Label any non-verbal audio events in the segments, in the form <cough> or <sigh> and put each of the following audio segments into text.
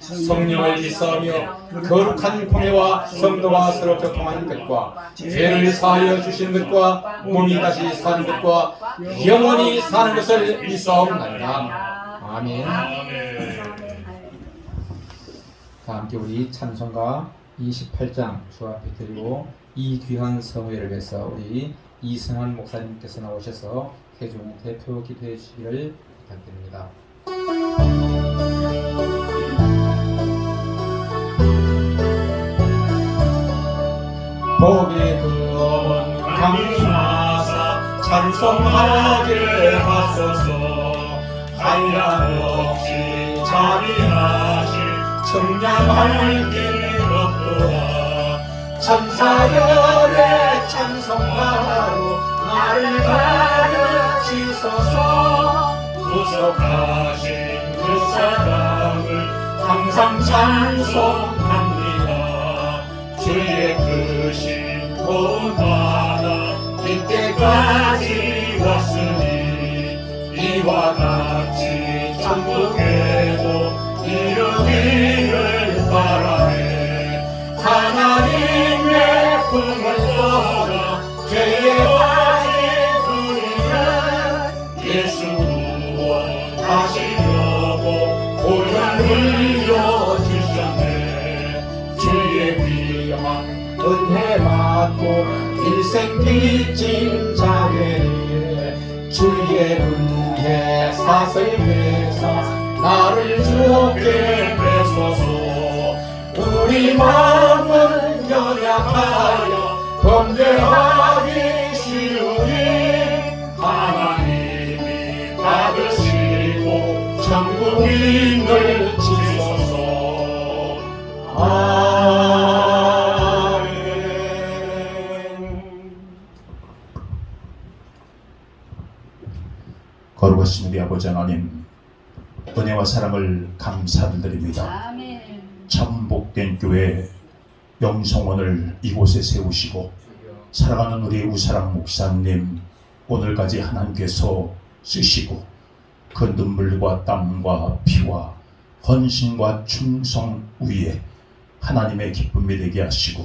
성령을 믿사오며 거룩한 공예와 성도와 서로 교통하는 것과 죄를 사하여 주시는 것과 몸이 다시 사는 것과 영원히 사는 것을 믿사옵나이다 아멘 다 함께 우리 찬송가 28장 주 앞에 드리고 이 귀한 성회를 위해서 우리 이승환 목사님께서 나오셔서 태종 대표 기도해 주시기를 부탁드립니다. 찬송하게 하소서. 한량 없이 자비하실 청량할 길 없도다. 천사열의 찬송가로 나를 가르치소서. 구속하신 그 사랑을 항상 찬송합니다. 주의 크신 고마나 이때까지 왔으니 이와 같이 천국에도 이루기를 바라네. 하나님의 품을 떠나 죄에 빠진 우리는 예수 구원하시려고 고난 흘려주셨네. 주의 귀한 은혜 받고 일생 빚진 자에게 주의 은혜 사슬에서 나를 주께 뺏소서 우리 마음은 연약하여 범죄하기 쉬우니 하나님이 받으시고 천국인 거룩하신 우리 아버지 하나님 은혜와 사랑을 감사드립니다. 참 복된 교회 영성원을 이곳에 세우시고 살아가는 우리 우사랑 목사님 오늘까지 하나님께서 쓰시고 그 눈물과 땀과 피와 헌신과 충성 위에 하나님의 기쁨이 되게 하시고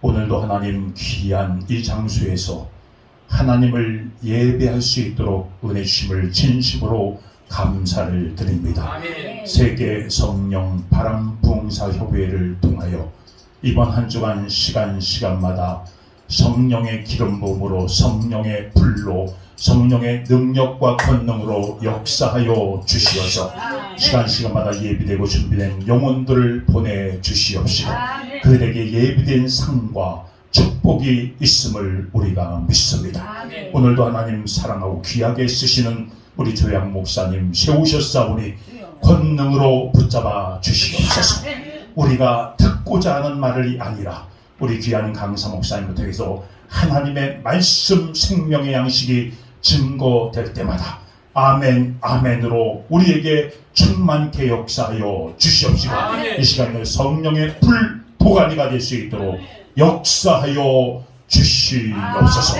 오늘도 하나님 귀한 이 장소에서 하나님을 예배할 수 있도록 은혜 주심을 진심으로 감사를 드립니다. 아멘 세계 성령 바람 부흥사 협의회를 통하여 이번 한 주간 시간 시간마다 성령의 기름 부음으로 성령의 불로 성령의 능력과 권능으로 역사하여 주시어서 시간 시간마다 예비되고 준비된 영혼들을 보내 주시옵시고. 그들에게 예비된 상과 축복이 있음을 우리가 믿습니다. 아멘. 오늘도 하나님 사랑하고 귀하게 쓰시는 우리 조양 목사님 세우셨사오니 권능으로 붙잡아 주시옵소서. 우리가 듣고자 하는 말이 아니라 우리 귀한 강사 목사님부터 해서 하나님의 말씀 생명의 양식이 증거될 때마다 아멘 아멘으로 우리에게 충만케 역사하여 주시옵시고 아멘. 이 시간을 성령의 불 도가니가 될 수 있도록 역사하여 주시옵소서.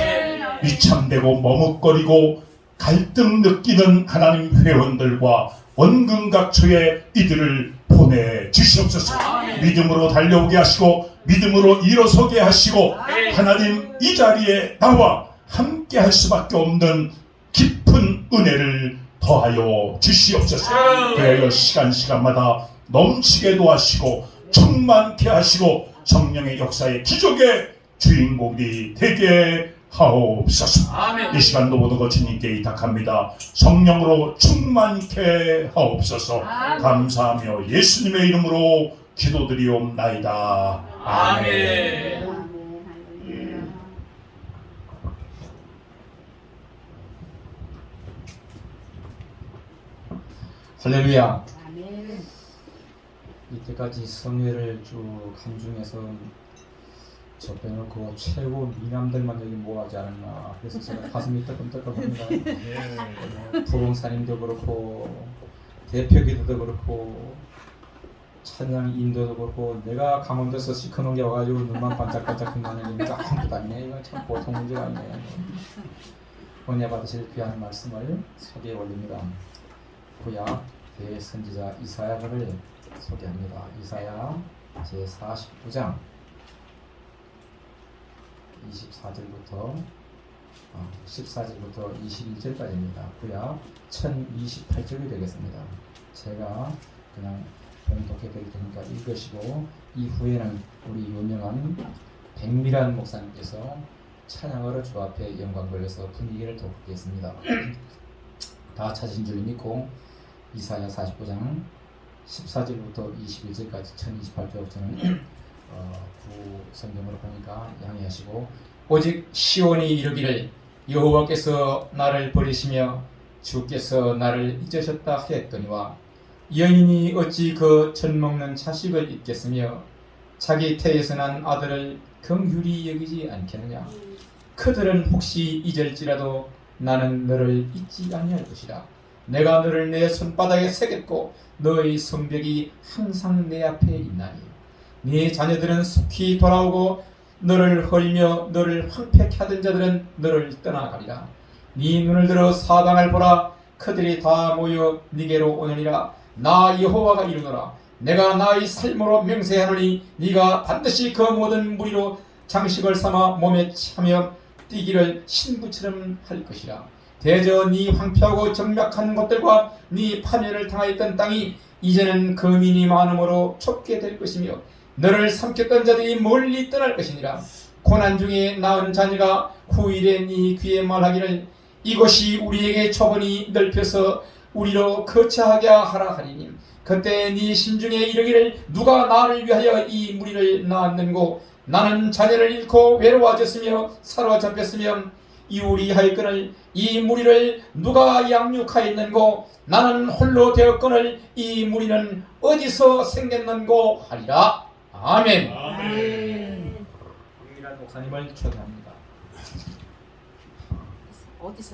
위참되고 머뭇거리고 갈등 느끼는 하나님 회원들과 원근각처에 이들을 보내 주시옵소서. 믿음으로 달려오게 하시고 믿음으로 일어서게 하시고 하나님 이 자리에 나와 함께 할 수밖에 없는 깊은 은혜를 더하여 주시옵소서. 그래야 시간 시간마다 넘치게 도 하시고 충만케 하시고 성령의 역사의 기적의 주인공이 되게 하옵소서. 아멘 이 시간도 모든 것 주님께 의탁합니다. 성령으로 충만케 하옵소서. 아멘. 감사하며 예수님의 이름으로 기도드리옵나이다. 아멘 할렐루야 아멘. 이때까지 성회를 쭉 한 중에서 저 빼놓고 최고 미남들만 여기 모아지 않았나 그래서 제가 가슴이 뜨끔뜨끔합니다. 어, 부흥사님도 그렇고 대표기도도 그렇고 찬양 인도도 그렇고 내가 강원도에서 시커먼 게 와가지고 눈만 반짝반짝 빛나는 게 아무것도 아니네. 이거 참 보통 문제가 아니네. 은혜 받으실 귀한 말씀을 소개해 올립니다. 구약 대선지자 이사야를 소개합니다 이사야 제 49장 24절부터 14절부터 21절까지입니다. 구약 1028절이 되겠습니다. 제가 그냥 봉독해 드릴 테니까 읽으시고 이후에는 우리 유명한 백미란 목사님께서 찬양으로 주 앞에 영광 돌려서 분위기를 돋구겠습니다. <clears throat> 다 찾으신 줄 믿고 이사야 49장 14절부터 21절까지 1028절부터는 어, 구 성경으로 보니까 양해하시고 오직 시온이 이르기를 여호와께서 나를 버리시며 주께서 나를 잊으셨다 하였더니와 여인이 어찌 그 젖먹는 자식을 잊겠으며 자기 태에서 난 아들을 긍휼히 여기지 않겠느냐? 그들은 혹시 잊을지라도 나는 너를 잊지 아니할 것이라 내가 너를 내 손바닥에 새겼고 너의 성벽이 항상 내 앞에 있나니 네 자녀들은 속히 돌아오고 너를 헐며 너를 황폐케 하던 자들은 너를 떠나가리라. 네 눈을 들어 사방을 보라. 그들이 다 모여 네게로 오느니라. 나 여호와가 이르노라. 내가 나의 삶으로 맹세하노니 네가 반드시 그 모든 무리로 장식을 삼아 몸에 차며 뛰기를 신부처럼 할 것이라 네 황폐하고 정락한 것들과 네 파멸을 당하였던 땅이 이제는 거민이 많음으로 좁게 될 것이며 너를 삼켰던 자들이 멀리 떠날 것이니라. 고난 중에 낳은 자녀가 후일에 네 귀에 말하기를 이것이 우리에게 초번이 넓혀서 우리로 거처하게 하라 하리니 그때 네 심중에 이르기를 누가 나를 위하여 이 무리를 낳았는고 나는 자녀를 잃고 외로워졌으며 사로잡혔으며 이우리하였거늘 이 무리를 누가 양육하였는고 나는 홀로 되었거늘 이 무리는 어디서 생겼는고 하리라 아멘. 아멘. 목사님을 초대합니다. 어디서